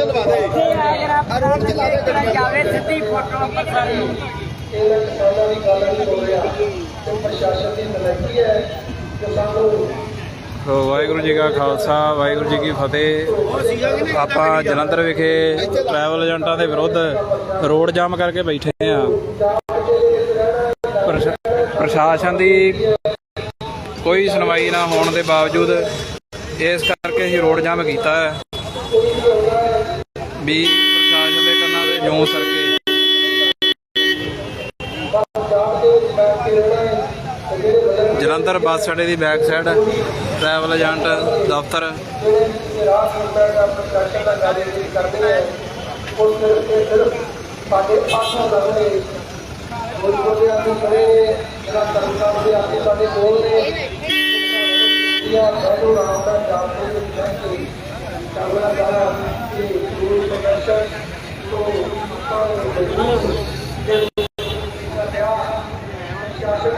'ਚ ਲਵਾ ਦੇ ਆ ਰੋਡ 'ਚ ਲਾ ਦੇ ਗੱਡੀ ਜਾਵੇ ਸਿੱਧੀ ਫੋਟੋ ਅੰਮ੍ਰਿਤਸਰ ਨੂੰ ਇਹ ਕਿਸਾਨਾਂ ਦੀ ਗੱਲ ਨਹੀਂ ਹੋ ਰਿਹਾ ਤੇ ਪ੍ਰਸ਼ਾਸਨ ਦੀ ਨਲਾਇਕੀ ਹੈ ਕਿ ਸਾਨੂੰ ਸੋ ਵਾਹਿਗੁਰੂ ਜੀ ਕਾ ਖਾਲਸਾ ਵਾਹਿਗੁਰੂ ਜੀ ਕੀ ਫਤਿਹ। ਆਪਾਂ ਜਲੰਧਰ ਵਿਖੇ ਟਰੈਵਲ ਏਜੰਟਾਂ ਦੇ ਵਿਰੁੱਧ ਰੋਡ ਜਾਮ ਕਰਕੇ ਬੈਠੇ ਆ ਪ੍ਰਸ਼ਾਸਨ ਦੀ ਕੋਈ ਸੁਣਵਾਈ ਨਾ ਹੋਣ ਦੇ ਬਾਵਜੂਦ ਇਸ ਕਰਕੇ ਅਸੀਂ ਰੋਡ ਜਾਮ ਕੀਤਾ ਹੈ। ਵੀ ਪ੍ਰਸ਼ਾਸਨ ਦੇ ਕੰਨਾਂ ਤੇ ਜੂੰ ਸਰਕੇ ਜਲੰਧਰ ਬੱਸ ਅੱਡੇ ਦੀ ਬੈਕ ਸਾਈਡ ਟਰੈਵਲ ਏਜੰਟ ਦਫ਼ਤਰ। ਰਾਤ ਨੂੰ ਦਾ ਪ੍ਰਸ਼ਾਸਨ ਦਾ ਕਾਰਜਕਾਰੀ ਕਰਦੇ ਹੈ ਉਹ ਸਿਰਫ ਤੇ ਸਿਰਫ ਸਾਡੇ ਆਸਾਂ ਦਾ ਨੇ ਕੋਈ ਬੋਲਿਆ ਨਹੀਂ ਕਰੇ ਜਿਹੜਾ ਕਰਤਾ ਦੇ ਆਕੇ ਸਾਡੇ ਕੋਲ ਨੇ ਇਹ ਮੈਨੂੰ ਰਾਮ ਦਾ ਜਾਪ ਦੇ ਵਿੱਚ ਬੈਠ ਕੇ ਕਰਨਾ ਚਾਹਣਾ ਕਿ ਗੁਰੂ ਪ੍ਰਸ਼ਾਸਨ